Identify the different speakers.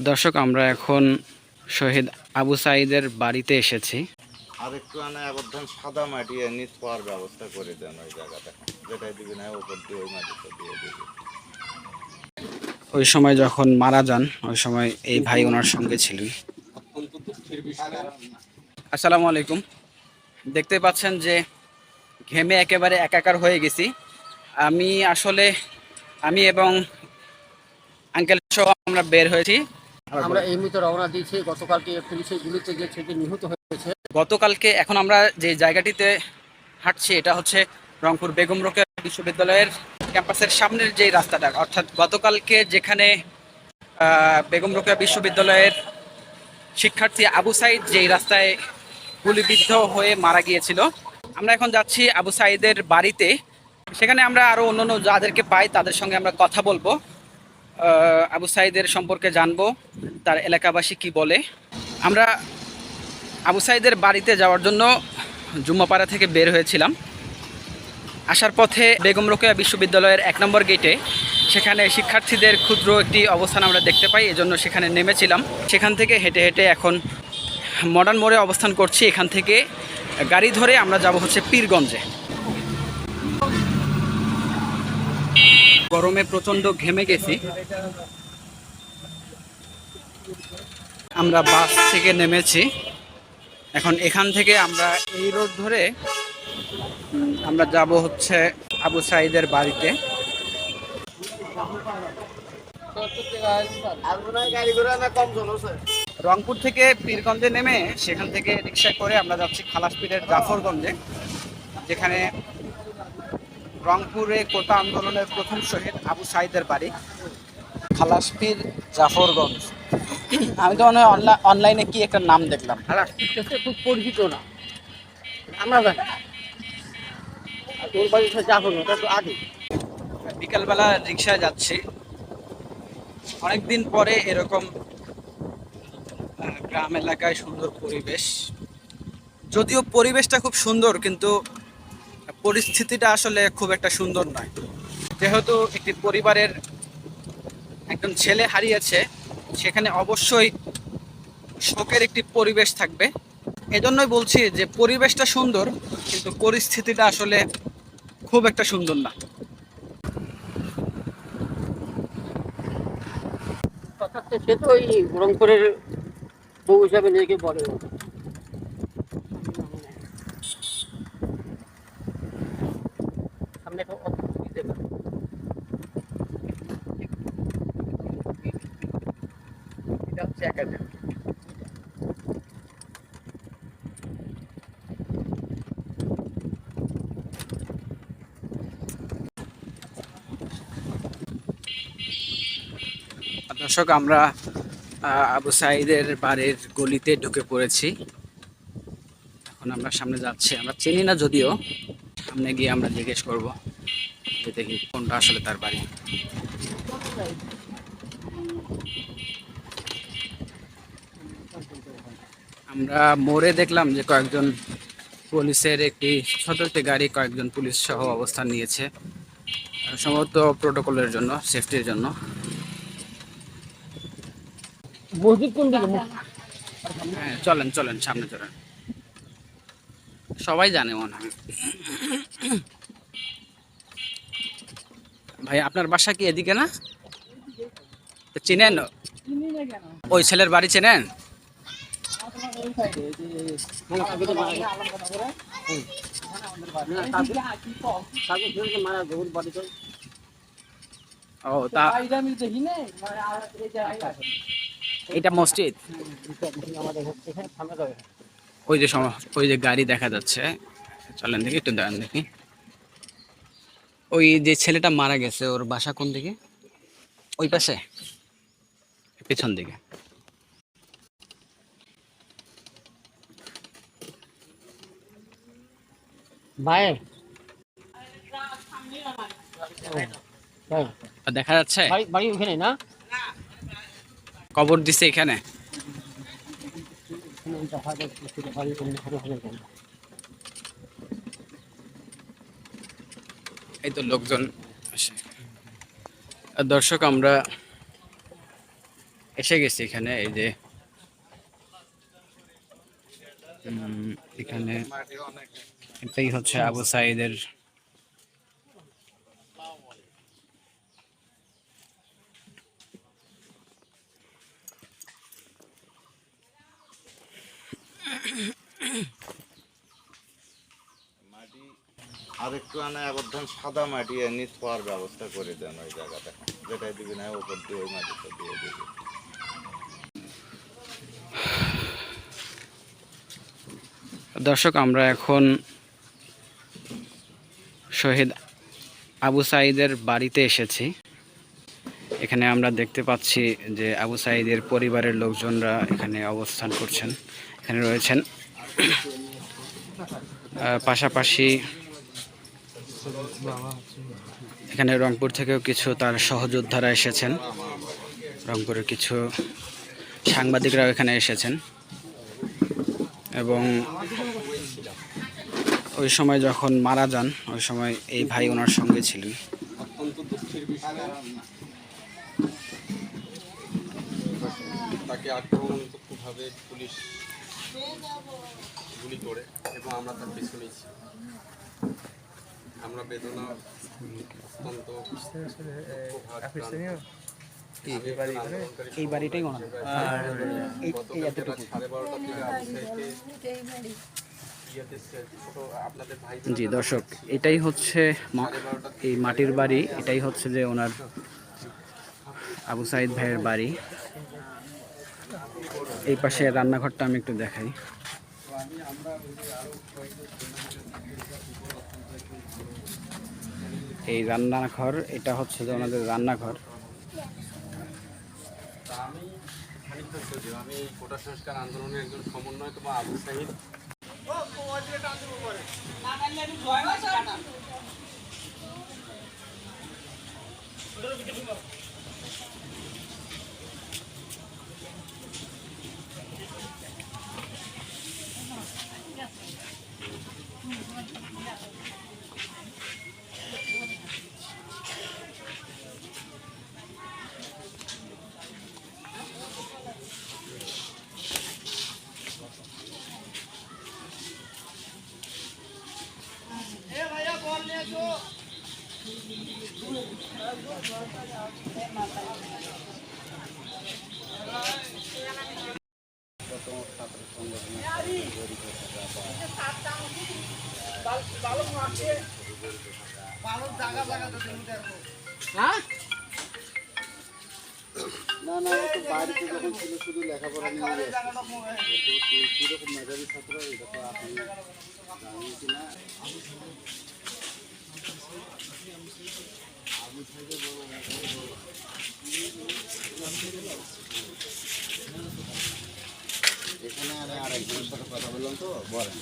Speaker 1: দর্শক আমরা এখন শহীদ আবু সাইদের বাড়িতে এসেছি।
Speaker 2: আনে আবর্ধন সাদা মাটি পাওয়ার ব্যবস্থা করে দেন ওই জায়গাটা। যেটাই দিবি না ওপর দিয়ে ওই মাটিটা দিয়ে দিবি।
Speaker 1: ওই সময় যখন মারা যান ওই সময় এই ভাই ওনার সঙ্গে ছিলেন। আসসালামু আলাইকুম। দেখতে পাচ্ছেন যে ঘেমে একেবারে একাকার হয়ে গেছি। আমি আসলে আমি এবং আঙ্কেল সহ আমরা বের হয়েছি।
Speaker 3: আমরা এই মুহূর্তে রওনা দিয়েছি। গতকালকে পুলিশের গুলিতে যে ছেলেটি নিহত হয়েছে।
Speaker 1: গতকালকে এখন আমরা যে জায়গাটিতে হাঁটছি এটা হচ্ছে রংপুর বেগম রোকেয়া বিশ্ববিদ্যালয়ের ক্যাম্পাসের সামনের যে রাস্তাটা অর্থাৎ গতকালকে যেখানে আহ, বেগম রোকেয়া বিশ্ববিদ্যালয়ের শিক্ষার্থী আবু সাইদ যেই রাস্তায় গুলিবিদ্ধ হয়ে মারা গিয়েছিল। আমরা এখন যাচ্ছি আবু সাইদের বাড়িতে। সেখানে আমরা আরও অন্য যাদেরকে পাই তাদের সঙ্গে আমরা কথা বলব। আবু সাইদের সম্পর্কে জানব, তার এলাকাবাসী কি বলে। আমরা আবু সাইদের বাড়িতে যাওয়ার জন্য জুম্মাপাড়া থেকে বের হয়েছিলাম। আসার পথে বেগম রোকেয়া বিশ্ববিদ্যালয়ের এক নম্বর গেটে, সেখানে শিক্ষার্থীদের ক্ষুদ্র একটি অবস্থান আমরা দেখতে পাই, এজন্য সেখানে নেমেছিলাম। সেখান থেকে হেঁটে হেঁটে এখন মডার্ন মোড়ে অবস্থান করছি। এখান থেকে গাড়ি ধরে আমরা যাব হচ্ছে পীরগঞ্জে। গরমে প্রচণ্ড ঘেমে গেছি। আমরা বাস থেকে নেমেছি। এখন এখান থেকে আমরা এই রোড ধরে আমরা যাব হচ্ছে আবু সাইদের বাড়িতে। রংপুর থেকে পীরগঞ্জে নেমে সেখান থেকে রিক্সায় করে আমরা যাচ্ছি খালাসপীরের জাফরগঞ্জে, যেখানে রংপুরে কোটা আন্দোলনের প্রথম শহীদ আবু সাইদের বাড়ি। খালাসপীর জাফরগঞ্জ। আমি তো মনে হয় অনলাইনে কি একটা নাম দেখলাম।
Speaker 3: খুব পরিচিত না। আমরা জানি। বাড়ি আগে।
Speaker 1: বিকালবেলা রিক্সায় যাচ্ছি। অনেকদিন পরে এরকম গ্রাম এলাকায় সুন্দর পরিবেশ। যদিও পরিবেশটা খুব সুন্দর কিন্তু পরিস্থিতিটা আসলে খুব একটা সুন্দর নয়। যেহেতু একটি পরিবারের একজন ছেলে হারিয়েছে, সেখানে অবশ্যই শোকের একটি পরিবেশ থাকবে। এজন্যই বলছি যে পরিবেশটা সুন্দর, কিন্তু পরিস্থিতিটা আসলে খুব একটা সুন্দর না।
Speaker 3: সে তো ওই রংপুরের বউ হিসাবে নিজেকে বলে। এটা হচ্ছে
Speaker 1: দর্শক, আমরা আবু সাইদের বাড়ির গলিতে ঢুকে পড়েছি। এখন আমরা সামনে যাচ্ছি। আমরা চিনি না যদিও। সামনে গিয়ে আমরা জিজ্ঞেস করব যে দেখি কোনটা আসলে তার বাড়ি। আমরা মোড়ে দেখলাম যে কয়েকজন পুলিশের একটি ছোট একটি গাড়ি কয়েকজন পুলিশ সহ অবস্থান নিয়েছে। সম্ভবত প্রোটোকলের জন্য সেফটির জন্য।
Speaker 3: মসজিদ কোন দিকে?
Speaker 1: হ্যাঁ চলেন চলেন সামনে চলেন। সবাই জানে মনে হয়। ভাই, আপনার বাসা কি এদিকে না? চিনেন? ওই ছেলের বাড়ি চেনেন? ও এটা মসজিদ? ওই যে ওই যে গাড়ি দেখা যাচ্ছে। চলেন দেখি একটু দাঁড়ান দেখি। ওই যে ছেলেটা মারা গেছে ওর বাসা কোন দিকে? ওই পাশে? পেছন দিকে।
Speaker 3: ভাই।
Speaker 1: দেখা যাচ্ছে?
Speaker 3: বাড়ি বাড়ি ওখানে না?
Speaker 1: কবর দিছে এখানে। এই তো লোকজন দর্শক আমরা এসে গেছি এখানে এই যে এখানে এটাই হচ্ছে আবু সাইদের
Speaker 2: একটু আনে আবর্ধন সাদা মাটি এনে থোয়ার ব্যবস্থা করে দেন ওই জায়গাটা। যেটাই দিবি না ওপর দিয়ে, ওই মাটিটা দিয়ে দিবি।
Speaker 1: দর্শক, আমরা এখন শহীদ আবু সাইদের বাড়িতে এসেছি। এখানে আমরা দেখতে পাচ্ছি যে আবু সাইদের পরিবারের লোকজনরা এখানে অবস্থান করছেন, এখানে রয়েছেন। পাশাপাশি এখানে রংপুর থেকেও কিছু তার সহযোদ্ধারা এসেছেন। রংপুরের কিছু সাংবাদিকরাও এখানে এসেছেন। এবং ওই সময় যখন মারা যান, ওই সময় এই ভাই ওনার সঙ্গে ছিলেন।
Speaker 4: তাকে পুলিশ গুলি করে এবং আমরা তার ছিলাম। আমরা বেদনা অত্যন্ত
Speaker 1: এই বাড়িটাই জি দর্শক এটাই হচ্ছে এই মাটির বাড়ি এটাই হচ্ছে যে ওনার আবু সাইদ ভাইয়ের বাড়ি। এই পাশে রান্নাঘরটা আমি একটু দেখাই। এই রান্নাঘর এটা হচ্ছে যে ওনাদের রান্নাঘর
Speaker 4: তা আমি খানিকটা সজীব আমি এই কোটা সংস্কার আন্দোলনের একজন সমন্বয় তোমার আবু সাহিদ
Speaker 5: না না ও তো বাড়িতে যখন ছিল শুধু লেখাপড়া নিয়ে কীরকম মেধাবী ছাত্র, এটা তো আপনি জানেন কি এখানে আমি আরেকজনের সাথে কথা বললাম তো বলেন।